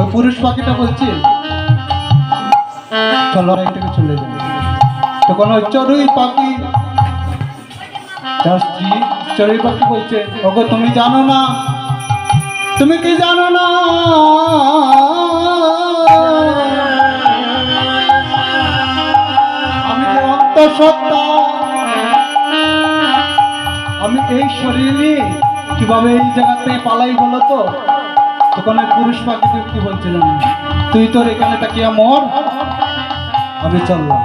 ওই পুরুষ পাখিটা বলছি থেকে চলে যাবে চড়ুই পাখি, তার স্ত্রী চড়ুই পাখি বলছে তুমি জানো না, তুমি কি জানো না? আমি যে অন্তঃসত্ত্বা, আমি এই শরীর কীভাবে এই জায়গা থেকে পালাই বলো তো? ওই পুরুষ পাখিকে কি বলছিলাম তুই তোর এখানে তাকিয়া মর, আমি চললাম।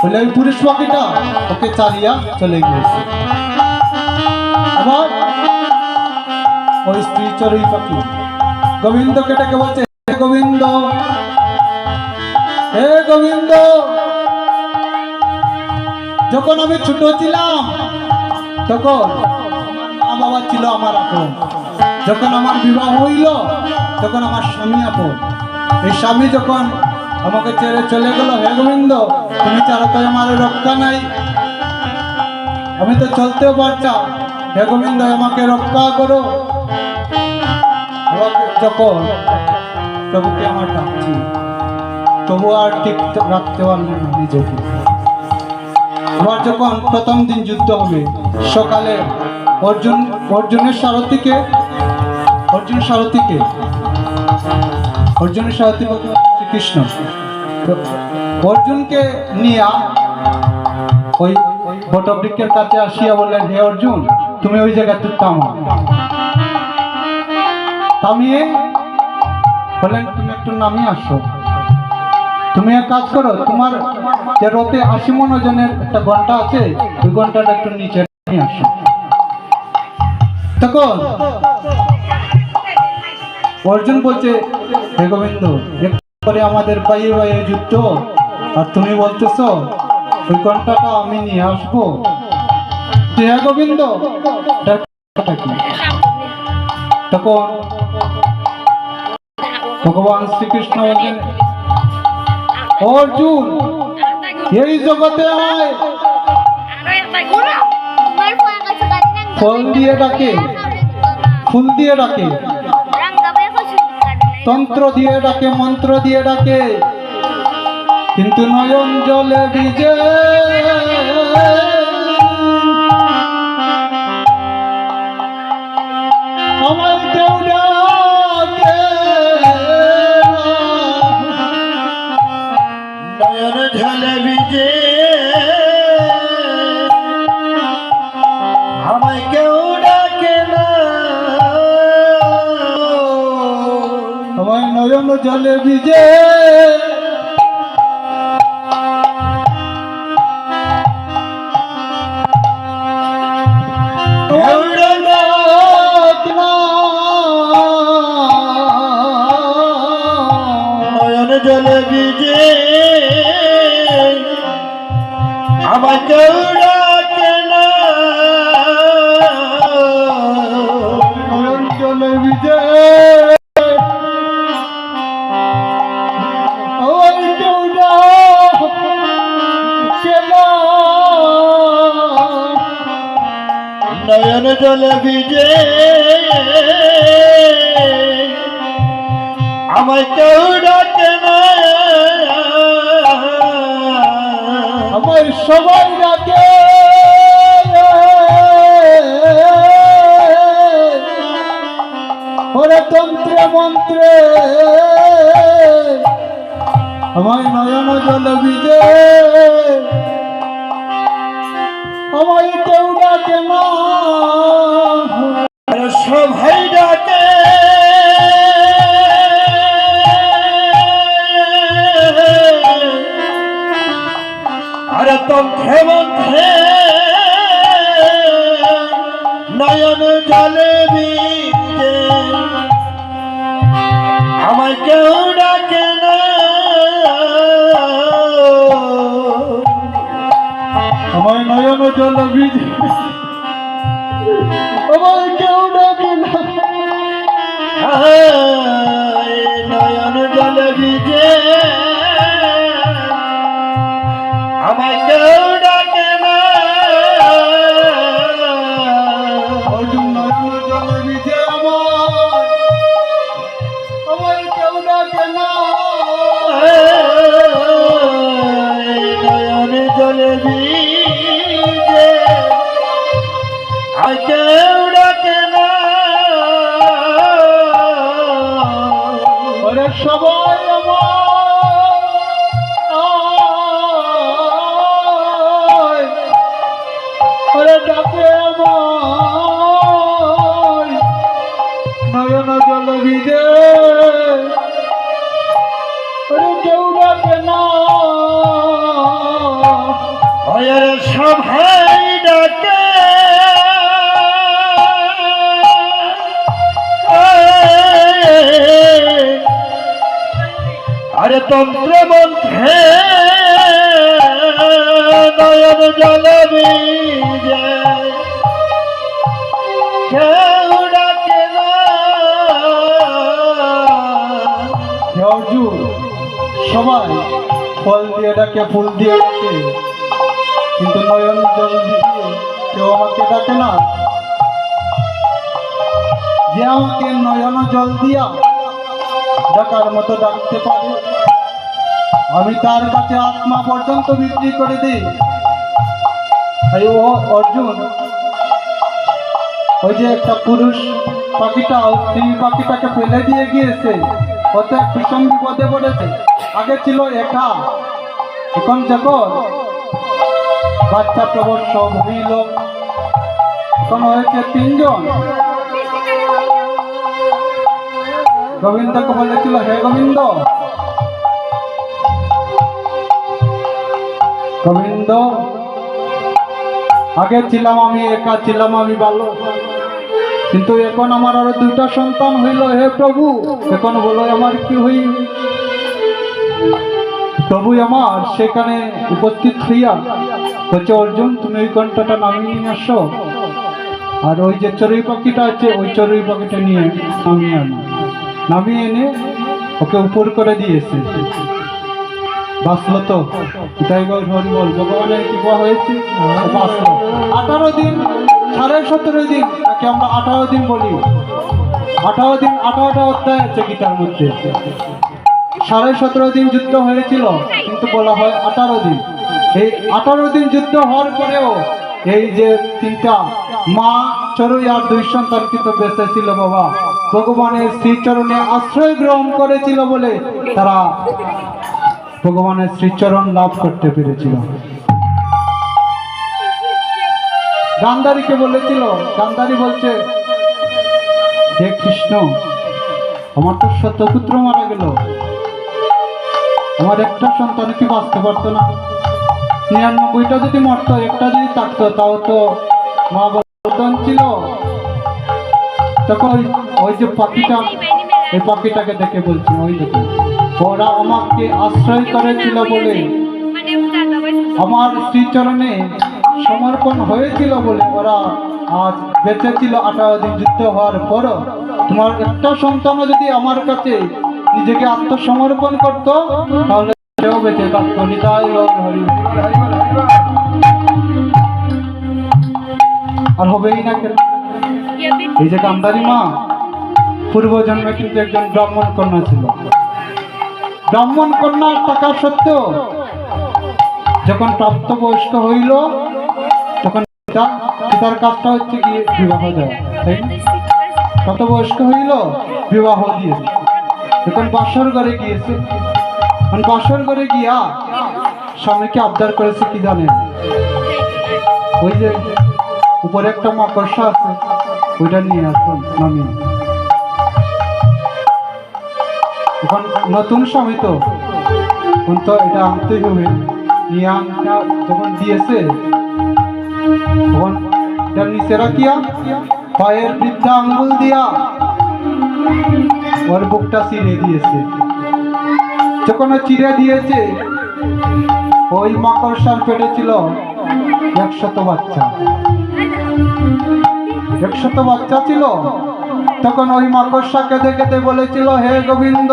বলে, ওই পুরুষ পাখিটা ওকে চালিয়া চলে গিয়েছে। আবার ওই স্ত্রী চড়ুই পাখি, গোবিন্দকে ডেকে বলছে গোবিন্দ, হে গোবিন্দ, যখন আমি ছোট ছিলাম, তখন আমার আপন। যখন আমার বিবাহ হইল, তখন আমার স্বামী আপন। এই স্বামী যখন আমাকে ছেড়ে চলে গেল, হে গোবিন্দ, তুমি ছাড়া তো আমার রক্ষা নাই। আমি তো চলতেও পারতাম। হে গোবিন্দ, আমাকে রক্ষা করো। যখন প্রভুকে আমার ডাকছি, তবু আর ঠিক রাখতে পারলাম না নিজেকে। আবার যখন প্রথম দিন যুদ্ধ হবে, সকালে অর্জুন, অর্জুনের সারথীকে, অর্জুন সারথীকে, অর্জুনের সারথী শ্রীকৃষ্ণ। অর্জুনকে নিয়ে ওই বটবৃক্ষের কাছে আসিয়া বললেন, হে অর্জুন, তুমি ওই জায়গাতে থামো। থামিয়ে বললেন, তুমি একটু নামিয়ে আসো। তুমি এক কাজ করো, তোমার যে রথে আশি মন ওজনের একটা ঘণ্টা আছে, ওই ঘন্টাটা একটু নিচে নিয়ে আসো। তখন অর্জুন বলছে, হে গোবিন্দ একটু আমাদের পাইয়ে পাইয়ে যুদ্ধ। আর তুমি বলতেছ, ওই ঘন্টাটা আমি নিয়ে আসব। হে গোবিন্দ? তখন ভগবান শ্রীকৃষ্ণ বলছেন অর্জুন, এই জগতে হয় ফল দিয়ে ডাকে। ফুল দিয়ে ডাকে। তন্ত্র দিয়ে ডাকে মন্ত্র দিয়ে ডাকে। কিন্তু নয়ন জলে ভিজে নয়ন জলে ভিজে। নয়ন জলে বিজে আমায় নয়ন জলে বিজে আমায় কেউ ডাকে না। আমার সবাই ডাকে। ওরে তন্ত্রে মন্ত্রে। আমায় নয়ন জল বিজে আমায় কেউ ডাকে না। সবাই ডাকে। আরে তন্ত্রে মন্ত্রে নয়ন জলে নয়ন জল বিজে আমায় কেউ ডাকে না। সবাই ডাকে। আরে তন্ত্র মন্ত্রে নয়ন জলে বিজে কেউ ডাকে না। সবাই, ফল দিয়ে ডাকে, ফুল দিয়ে ডাকে। কিন্তু নয়ন জল দিয়ে কেউ আমাকে ডাকে না। যে আমাকে নয়ন জল দিয়া ডাকার মতো ডাকতে পারে, আমি তার কাছে আত্মা পর্যন্ত বিক্রি করে দিই। তাই ও অর্জুন, ওই যে একটা পুরুষ পাখিটা স্ত্রী পাখিটাকে ফেলে দিয়ে গিয়েছে এক ভীষণ বিপদে পড়েছে আগে ছিল একা, এখন যখন বাচ্চা প্রবর সব হইল হয়েছে তিনজন। গোবিন্দকে বলেছিল, হে গোবিন্দ। গোবিন্দ, আগে ছিলাম আমি, একা ছিলাম আমি ভালো। কিন্তু এখন আমার আরও দুইটা সন্তান হইল, হে প্রভু। এখন বলো, আমার কি হইল প্রভু আমার, সেখানে উপস্থিত হইয়া বলছে, অর্জুন, তুমি ওই ঘন্টাটা নামিয়ে নিয়ে আসো। আর ওই যে চড়ুই পাখিটা আছে, ওই চড়ুই পাখিটা নিয়ে নামিয়ে আনো। নামিয়ে এনে ওকে উপর করে দিয়েছে। বাঁচলো তো। তাই বল হরি বল। ভগবানের কৃপা হয়েছে বাঁচলো। আঠারো দিন, সাড়ে সতেরো দিন, তাকে আমরা আঠারো দিন বলি। আঠারো দিন, আঠারোটা অধ্যায় আছে গীতার মধ্যে। সাড়ে সতেরো দিন যুদ্ধ হয়েছিল, কিন্তু বলা হয় আঠারো দিন। এই আঠারো দিন যুদ্ধ হওয়ার পরেও এই যে তিনটা মা চড়ুই আর দুই সন্তান কিন্তু বেঁচে ছিল বাবা। ভগবানের শ্রীচরণে আশ্রয় গ্রহণ করেছিল বলে তারা ভগবানের শ্রীচরণ লাভ করতে পেরেছিল। গান্ধারীকে বলেছিল, গান্ধারী বলছে, হে কৃষ্ণ, আমার তো সত্যপুত্র মারা গেল। আমার একটা সন্তান কি বাঁচতে পারতো না? নিরানব্বইটা যদি মরতো, একটা যদি থাকতো, তাও তো মা বর্তন ছিল। তখন ওই- যে পাখিটা ওই পাখিটাকে দেখে বলছি, ওই দেখো। ওরা আমাকে আশ্রয় করেছিল বলে। আমার শ্রীচরণে সমর্পণ হয়েছিল বলে ওরা আজ বেঁচে ছিল আঠারো দিন যুদ্ধ হওয়ার পরও তোমার একটা সন্তানও যদি আমার কাছে নিজেকে আত্মসমর্পণ করত, তাহলে সেও বেঁচে থাকতো নিতাই আর না কেন? এই যে কান্দারি মা কিন্তু একজন ব্রাহ্মণ কন্যা ছিল। ব্রাহ্মণ কন্যার টাকা সত্ত্বেও যখন প্রাপ্তবয়স্ক হইল, তখন পিতা, পিতার কাজটা হচ্ছে গিয়ে বিবাহ দেওয়া, তাই? প্রাপ্তবয়স্ক হইল, বিবাহ দিয়েছে যখন বাসর ঘরে গিয়েছে বাসর ঘরে গিয়া স্বামীকে আবদার করেছে কি জানেন ওই যে উপরে একটা মাকড়সা আছে, ওইটা নিয়ে আসুন নামিয়ে এখন নতুন স্বামী তো। এখন তো এটা আনতেই হবে। নিয়ে আনটা যখন দিয়েছে, তখন এটা নিচে রাখিয়া পায়ের বৃদ্ধা আঙ্গুল দিয়া ওর বুকটা চিরে দিয়েছে। যখন চিরে দিয়েছে, ওই মাকড়সার পেটে একশত বাচ্চা। একশত বাচ্চা ছিল, তখন ওই মাকড়সা কেঁদে কেঁদে বলেছিল, হে গোবিন্দ,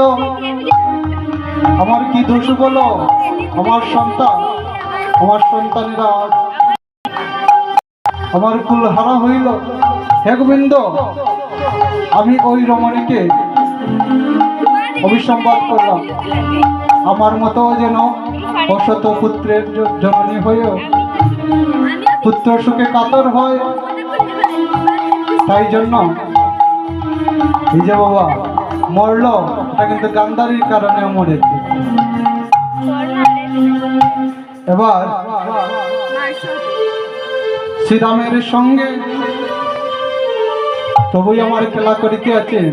আমার কি দোষ বলো? আমার সন্তান, আমার সন্তানেরা আমার কুল হারা হইল। হে গোবিন্দ, আমি ওই রমণীকে অভিসম্বাদ করলাম। আমার মতো যেন অসত পুত্রের জননী হয়েও পুত্র সুখে কাতর হয়, তাই জন্য এই যে বাবা, মরলো, এটা কিন্তু গান্ধারির কারণে মরেছে এবার শ্রীরামের সঙ্গে তবুই আমার খেলা করিতে আছেন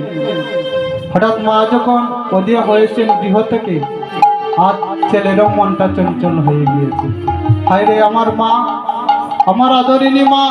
হঠাৎ মা যখন অধিয়া হয়েছেন গৃহ থেকে আর ছেলেরও মনটা চঞ্চল হয়ে গিয়েছে। হায় রে আমার মা, আমার আদরিনী মা